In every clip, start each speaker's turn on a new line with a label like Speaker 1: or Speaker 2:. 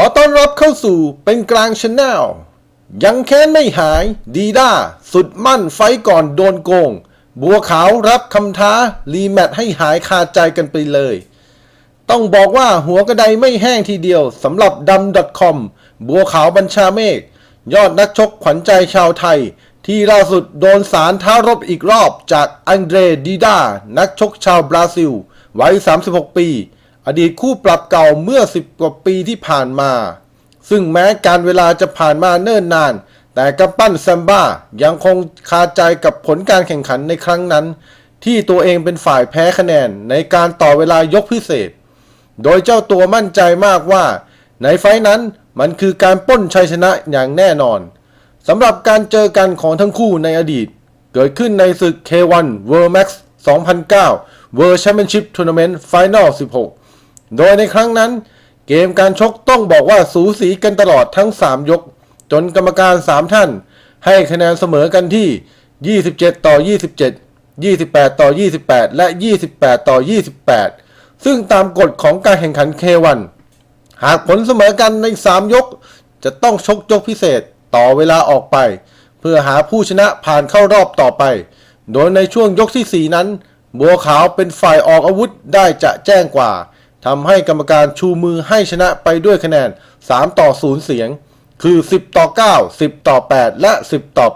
Speaker 1: อต้อนรับเข้าสู่เป็นกลางชแนลยังแค้นไม่หาย ดีด้า สุดมั่นไฟก่อนโดนโกง บัวขาวรับคำท้า รีแมตให้หายคาใจกันไปเลย ต้องบอกว่าหัวกระไดไม่แห้งทีเดียวสำหรับดำ .com บัวขาวบัญชาเมฆยอดนักชกขวัญใจชาวไทย ที่ล่าสุดโดนสารท้ารบอีกรอบจากอังเดรดีด้า นักชกชาวบราซิล วัย 36 ปี อดีตคู่ปรับเก่าเมื่อ 10 กว่าปีที่ผ่านมา ซึ่งแม้การเวลาจะผ่านมาเนิ่นนาน แต่กำปั้นแซมบ้ายังคงคาใจกับผลการแข่งขันในครั้งนั้น ที่ตัวเองเป็นฝ่ายแพ้คะแนนในการต่อเวลายกพิเศษ โดยเจ้าตัวมั่นใจมากว่า ในไฟนั้นมันคือการป้นชัยชนะอย่างแน่นอนสำหรับการเจอกันของทั้งคู่ในอดีต เกิดขึ้นในศึก K1 World Max 2009 World Championship Tournament Final 16 โดยในครั้งนั้น เกมการชกต้องบอกว่าสูสีกันตลอดทั้ง 3 ยก จนกรรมการ 3 ท่าน ให้คะแนนเสมอกันที่ 27 ต่อ 27 28 ต่อ 28 และ 28 ต่อ 28 ซึ่งตามกฎของการแข่งขัน K1 หากผลเสมอกันใน 3 ยก จะต้องชกยกพิเศษต่อเวลาออกไป เพื่อหาผู้ชนะผ่านเข้ารอบต่อไป โดยในช่วงยกที่ 4 นั้น บัวขาวเป็นฝ่ายออกอาวุธได้จะแจ้งกว่า ทำให้กรรมการชูมือให้ชนะไปด้วยคะแนน 3 ต่อ 0 เสียง คือ 10 ต่อ 9 10 ต่อ 8 และ 10 ต่อ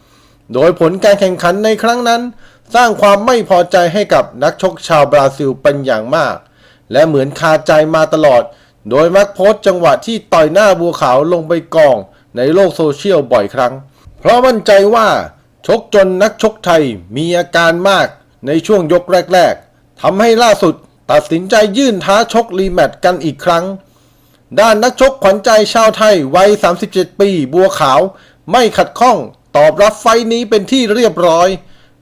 Speaker 1: 8 โดยผลการแข่งขันในครั้งนั้น สร้างความไม่พอใจให้กับนักชกชาวบราซิลเป็นอย่างมาก และเหมือนคาใจมาตลอด โดยมักโพสจังหวะที่ต่อยหน้าบัวขาวลงไปกองในโลกโซเชียลบ่อยครั้ง เพราะมั่นใจว่าชกจนนักชกไทยมีอาการมากในช่วงยกแรก ๆทำให้ล่าสุด ตัดสินใจยื่นท้าชกรีแมตช์กันอีกครั้ง ด้านนักชกขวัญใจชาวไทยวัย 37 ปี บัวขาว ไม่ขัดข้อง ตอบรับไฟท์นี้เป็นที่เรียบร้อย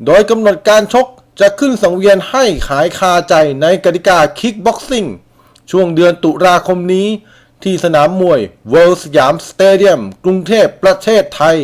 Speaker 1: โดยกำหนดการชกจะขึ้นสังเวียนให้ขายคาใจในกติกาคิกบ็อกซิ่งช่วงเดือนตุลาคมนี้ ที่สนามมวย World สยามสเตเดียม กรุงเทพประเทศไทย